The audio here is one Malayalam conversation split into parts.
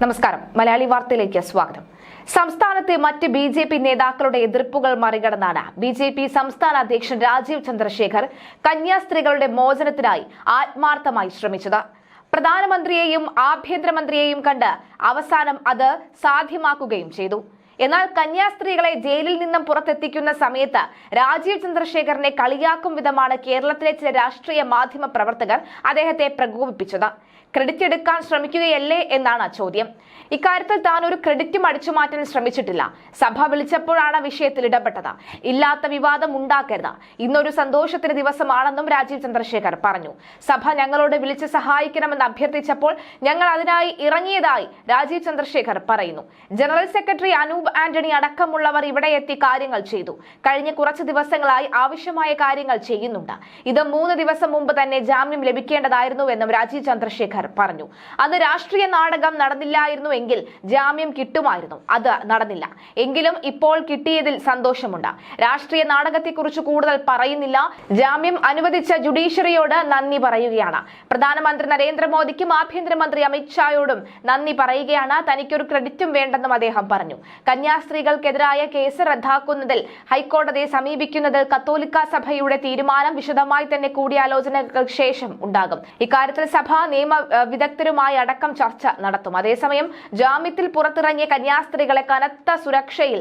നമസ്കാരം. മലയാളി വാർത്തയിലേക്ക് സ്വാഗതം. സംസ്ഥാനത്തെ മറ്റ് ബി ജെ പി നേതാക്കളുടെ എതിർപ്പുകൾ മറികടന്നാണ് ബി ജെ പി സംസ്ഥാന അധ്യക്ഷൻ രാജീവ് ചന്ദ്രശേഖർ കന്യാസ്ത്രീകളുടെ മോചനത്തിനായി ആത്മാർത്ഥമായി ശ്രമിച്ചത്. പ്രധാനമന്ത്രിയെയും ആഭ്യന്തരമന്ത്രിയെയും കണ്ട് അവസാനം അത് സാധ്യമാക്കുകയും ചെയ്തു. എന്നാൽ കന്യാസ്ത്രീകളെ ജയിലിൽ നിന്നും പുറത്തെത്തിക്കുന്ന സമയത്ത് രാജീവ് ചന്ദ്രശേഖരനെ കളിയാക്കും വിധമാണ് കേരളത്തിലെ ചില രാഷ്ട്രീയ മാധ്യമ പ്രവർത്തകർ അദ്ദേഹത്തെ പ്രകോപിപ്പിച്ചത്. ക്രെഡിറ്റ് എടുക്കാൻ ശ്രമിക്കുകയല്ലേ എന്നാണ് ചോദ്യം. ഇക്കാര്യത്തിൽ താൻ ഒരു ക്രെഡിറ്റും അടിച്ചു മാറ്റാൻ ശ്രമിച്ചിട്ടില്ല. സഭ വിളിച്ചപ്പോഴാണ് വിഷയത്തിൽ ഇടപെട്ടത്. ഇല്ലാത്ത വിവാദം ഉണ്ടാക്കരുത്. ഇന്നൊരു സന്തോഷത്തിന് ദിവസമാണെന്നും രാജീവ് ചന്ദ്രശേഖർ പറഞ്ഞു. സഭ ഞങ്ങളോട് വിളിച്ച് സഹായിക്കണമെന്ന് അഭ്യർത്ഥിച്ചപ്പോൾ ഞങ്ങൾ അതിനായി ഇറങ്ങിയതായി രാജീവ് ചന്ദ്രശേഖർ പറയുന്നു. ജനറൽ സെക്രട്ടറി അനൂപ് ആന്റണി അടക്കമുള്ളവർ ഇവിടെ എത്തി കാര്യങ്ങൾ ചെയ്തു. കഴിഞ്ഞ കുറച്ച് ദിവസങ്ങളായി ആവശ്യമായ കാര്യങ്ങൾ ചെയ്യുന്നുണ്ട്. ഇത് മൂന്ന് ദിവസം മുമ്പ് തന്നെ ജാമ്യം ലഭിക്കേണ്ടതായിരുന്നുവെന്നും രാജീവ് ചന്ദ്രശേഖർ പറഞ്ഞു. അന്ന് രാഷ്ട്രീയ നാടകം നടന്നില്ലായിരുന്നു എങ്കിൽ ജാമ്യം കിട്ടുമായിരുന്നു. അത് നടന്നില്ല. എങ്കിലും ഇപ്പോൾ കിട്ടിയതിൽ സന്തോഷമുണ്ട്. രാഷ്ട്രീയ നാടകത്തെക്കുറിച്ച് കൂടുതൽ പറയുന്നില്ല. ജാമ്യം അനുവദിച്ച ജുഡീഷ്യറിയോട് നന്ദി പറയുകയാണ്. പ്രധാനമന്ത്രി നരേന്ദ്രമോദിക്കും ആഭ്യന്തരമന്ത്രി അമിത്ഷായോടും നന്ദി പറയുകയാണ്. തനിക്കൊരു ക്രെഡിറ്റും വേണ്ടെന്നും അദ്ദേഹം പറഞ്ഞു. കന്യാസ്ത്രീകൾക്കെതിരായ കേസ് റദ്ദാക്കുന്നതിൽ ഹൈക്കോടതിയെ സമീപിക്കുന്നത് കത്തോലിക്ക സഭയുടെ തീരുമാനം വിശദമായി തന്നെ കൂടിയാലോചനകൾക്ക് ശേഷം ഉണ്ടാകും. ഇക്കാര്യത്തിൽ സഭ നിയമ വിദഗ്ധരുമായി അടക്കം ചർച്ച നടത്തും. അതേസമയം ജാമ്യത്തിൽ പുറത്തിറങ്ങിയ കന്യാസ്ത്രീകളെ കനത്ത സുരക്ഷയിൽ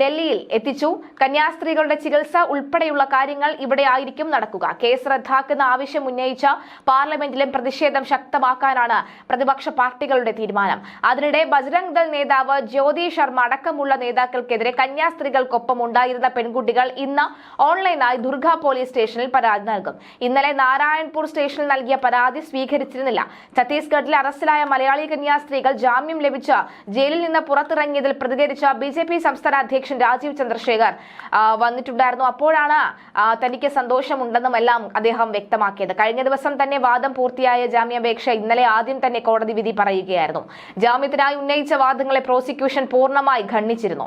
ഡൽഹിയിൽ എത്തിച്ചു. കന്യാസ്ത്രീകളുടെ ചികിത്സ ഉൾപ്പെടെയുള്ള കാര്യങ്ങൾ ഇവിടെ ആയിരിക്കും നടക്കുക. കേസ് റദ്ദാക്കുന്ന ആവശ്യം ഉന്നയിച്ച പാർലമെന്റിലും പ്രതിഷേധം ശക്തമാക്കാനാണ് പ്രതിപക്ഷ പാർട്ടികളുടെ തീരുമാനം. അതിനിടെ ബജ്രംഗ് ദൾ നേതാവ് ജ്യോതി ശർമ്മ അടക്കമുള്ള നേതാക്കൾക്കെതിരെ കന്യാസ്ത്രീകൾക്കൊപ്പം ഉണ്ടായിരുന്ന പെൺകുട്ടികൾ ഇന്ന് ഓൺലൈനായി ദുർഗ പോലീസ് സ്റ്റേഷനിൽ പരാതി നൽകും. ഇന്നലെ നാരായൺപൂർ സ്റ്റേഷനിൽ നൽകിയ പരാതി സ്വീകരിച്ചിരുന്നില്ല. ഛത്തീസ്ഗഡിൽ അറസ്റ്റിലായ മലയാളി കന്യാസ്ത്രീകൾ ജാമ്യം ലഭിച്ച ജയിലിൽ നിന്ന് പുറത്തിറങ്ങിയതിൽ പ്രതികരിച്ച ബി ജെ പി സംസ്ഥാന അധ്യക്ഷൻ രാജീവ് ചന്ദ്രശേഖർ വന്നിട്ടുണ്ടായിരുന്നു. അപ്പോഴാണ് തനിക്ക് സന്തോഷമുണ്ടെന്നും എല്ലാം അദ്ദേഹം വ്യക്തമാക്കിയത്. കഴിഞ്ഞ ദിവസം തന്നെ വാദം പൂർത്തിയായ ജാമ്യാപേക്ഷ ഇന്നലെ ആദ്യം തന്നെ കോടതി വിധി പറയുകയായിരുന്നു. ജാമ്യത്തിനായി ഉന്നയിച്ച വാദങ്ങളെ പ്രോസിക്യൂഷൻ പൂർണമായി ഖണ്ഡിച്ചിരുന്നു.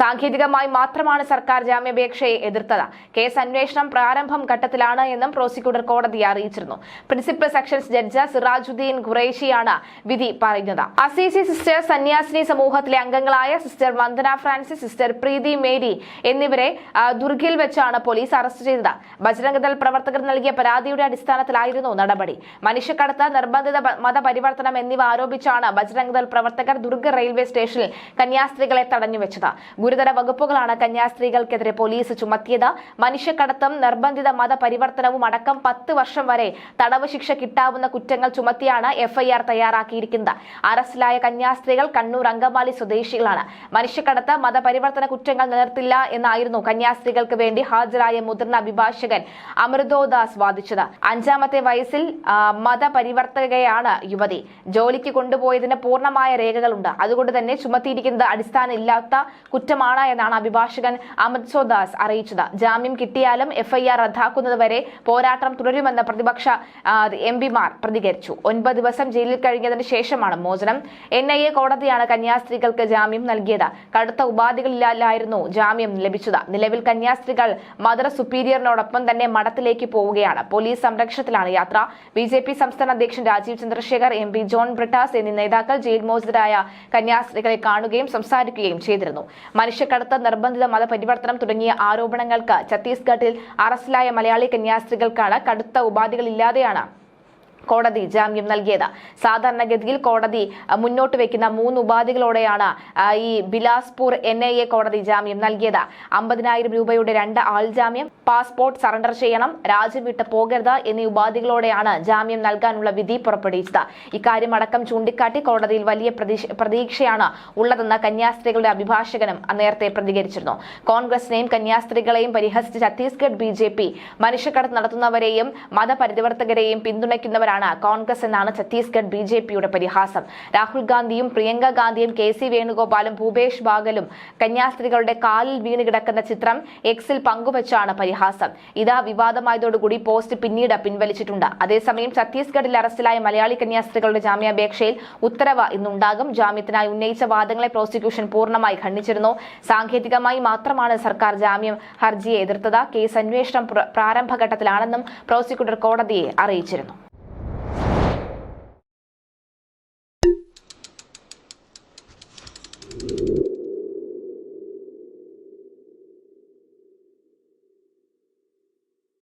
സാങ്കേതികമായി മാത്രമാണ് സർക്കാർ ജാമ്യാപേക്ഷയെ എതിർത്തത്. കേസ് അന്വേഷണം പ്രാരംഭം ഘട്ടത്തിലാണ് എന്നും പ്രോസിക്യൂട്ടർ കോടതിയെ അറിയിച്ചിരുന്നു. പ്രിൻസിപ്പൽ സെക്ഷൻസ് ജഡ്ജ് സിറാജുദ്ദീൻ ഖുറേഷിയാണ് വിധി പറയുന്നത്. അസീസി സിസ്റ്റർ സന്യാസിനി സമൂഹത്തിലെ അംഗങ്ങളായ sister Vandana Francis sister Preethi Mary എന്നിവരെ ദുർഗിൽ വെച്ചാണ് പോലീസ് അറസ്റ്റ് ചെയ്തത്. ബജരംഗദൾ പ്രവർത്തകർ നൽകിയ പരാതിയുടെ അടിസ്ഥാനത്തിലായിരുന്നു നടപടി. മനുഷ്യക്കടത്ത് നിർബന്ധിത മതപരിവർത്തനം എന്നിവ ആരോപിച്ചാണ് ബജരംഗദൾ പ്രവർത്തകർ ദുർഗ് റെയിൽവേ സ്റ്റേഷനിൽ കന്യാസ്ത്രീകളെ തടഞ്ഞു വെച്ചത്. ഗുരുതര വകുപ്പുകളാണ് കന്യാസ്ത്രീകൾക്കെതിരെ പോലീസ് ചുമത്തിയത്. മനുഷ്യക്കടത്തും നിർബന്ധിത മതപരിവർത്തനവും അടക്കം പത്ത് വർഷം വരെ തടവ് ശിക്ഷ കിട്ടാവുന്ന കുറ്റങ്ങൾ ചുമത്തിയാണ് എഫ്ഐആർ തയ്യാറാക്കിയിരിക്കുന്നത്. അറസ്റ്റിലായ കന്യാസ്ത്രീകൾ കണ്ണൂർ അങ്കമാലി സ്വദേശികളാണ്. മനുഷ്യക്കടത്ത് മതപരിവർത്തന കുറ്റങ്ങൾ നിലർത്തില്ല എന്നായിരുന്നു കന്യാസ്ത്രീകൾക്ക് വേണ്ടി ഹാജരായ മുതിർന്ന അഭിഭാഷകൻ അമൃതോദാസ് വാദിച്ചത്. അഞ്ചാമത്തെ വയസ്സിൽ മതപരിവർത്തകയാണ് യുവതി. ജോലിക്ക് കൊണ്ടുപോയതിന് പൂർണമായ രേഖകളുണ്ട്. അതുകൊണ്ട് തന്നെ ചുമത്തിയിരിക്കുന്നത് അടിസ്ഥാനമില്ലാത്ത കുറ്റമാണ് എന്നാണ് അഭിഭാഷകൻ അമൃത്സോദാസ് അറിയിച്ചത്. ജാമ്യം കിട്ടിയാലും എഫ്ഐആർ റദ്ദാക്കുന്നതുവരെ പോരാട്ടം തുടരുമെന്ന് പ്രതിപക്ഷ എം പിമാർ പ്രതികരിച്ചു. ഒൻപത് ദിവസം ജയിലിൽ കഴിഞ്ഞതിന് ശേഷമാണ് മോചനം. എൻ ഐ എ കോടതിയാണ് കന്യാസ്ത്രീകൾക്ക് ജാമ്യം നൽകിയത്. കടുത്ത ഉപാധികളില്ലായിരുന്നു ജാമ്യം ലഭിച്ചത്. നിലവിൽ കന്യാസ്ത്രീകൾ മദർ സുപ്പീരിയറിനോടൊപ്പം തന്നെ മഠത്തിലേക്ക് പോവുകയാണ്. പോലീസ് സംരക്ഷണത്തിലാണ് യാത്ര. ബി ജെ പി സംസ്ഥാന അധ്യക്ഷൻ രാജീവ് ചന്ദ്രശേഖർ എം പി ജോൺ ബ്രിട്ടാസ് എന്നീ നേതാക്കൾ ജയിൽ മോചിതരായ കന്യാസ്ത്രീകളെ കാണുകയും സംസാരിക്കുകയും ചെയ്തിരുന്നു. മനുഷ്യക്കടത്ത് നിർബന്ധിത മതപരിവർത്തനം തുടങ്ങിയ ആരോപണങ്ങൾക്ക് ഛത്തീസ്ഗഡിൽ അറസ്റ്റിലായ മലയാളി കന്യാസ്ത്രീകൾക്കാണ് കടുത്ത ഉപാധികളില്ലാതെയാണ് കോടതി ജാമ്യം നൽകിയത്. സാധാരണഗതിയിൽ കോടതി മുന്നോട്ട് വെക്കുന്ന മൂന്ന് ഉപാധികളോടെയാണ് ഈ ബിലാസ്പൂർ എൻ ഐ എ കോടതി ജാമ്യം നൽകിയത്. അമ്പതിനായിരം രൂപയുടെ രണ്ട് ആൾ ജാമ്യം പാസ്പോർട്ട് സറണ്ടർ ചെയ്യണം രാജ്യം വിട്ട് പോകരുത് എന്നീ ഉപാധികളോടെയാണ് ജാമ്യം നൽകാനുള്ള വിധി പുറപ്പെടുവിച്ചത്. ഇക്കാര്യം അടക്കം ചൂണ്ടിക്കാട്ടി കോടതിയിൽ വലിയ പ്രതീക്ഷയാണ് ഉള്ളതെന്ന് കന്യാസ്ത്രീകളുടെ അഭിഭാഷകനും നേരത്തെ പ്രതികരിച്ചിരുന്നു. കോൺഗ്രസിനെയും കന്യാസ്ത്രീകളെയും പരിഹസിച്ച് ഛത്തീസ്ഗഡ് ബി ജെ പി മനുഷ്യക്കടത്ത് നടത്തുന്നവരെയും മതപരിവർത്തകരെയും പിന്തുണയ്ക്കുന്നവരാണ് കോൺഗ്രസ് എന്നാണ് ഛത്തീസ്ഗഡ് ബി ജെ പിയുടെ പരിഹാസം. രാഹുൽ ഗാന്ധിയും പ്രിയങ്ക ഗാന്ധിയും കെ സി വേണുഗോപാലും ഭൂപേഷ് ബാഗലും കന്യാസ്ത്രീകളുടെ കാലിൽ വീണ് കിടക്കുന്ന ചിത്രം എക്സിൽ പങ്കുവച്ചാണ് പരിഹാസം. ഇതാ വിവാദമായതോടുകൂടി പോസ്റ്റ് പിന്നീട് പിൻവലിച്ചിട്ടുണ്ട്. അതേസമയം ഛത്തീസ്ഗഡിൽ അറസ്റ്റിലായ മലയാളി കന്യാസ്ത്രീകളുടെ ജാമ്യാപേക്ഷയിൽ ഉത്തരവ് ഇന്നുണ്ടാകും. ജാമ്യത്തിനായി ഉന്നയിച്ച വാദങ്ങളെ പ്രോസിക്യൂഷൻ പൂർണമായി ഖണ്ഡിച്ചിരുന്നു. സാങ്കേതികമായി മാത്രമാണ് സർക്കാർ ജാമ്യം ഹർജിയെ എതിർത്തത്. കേസ് അന്വേഷണം പ്ര- പ്രാരംഭഘട്ടത്തിലാണെന്നും പ്രോസിക്യൂട്ടർ കോടതിയെ അറിയിച്ചിരുന്നു.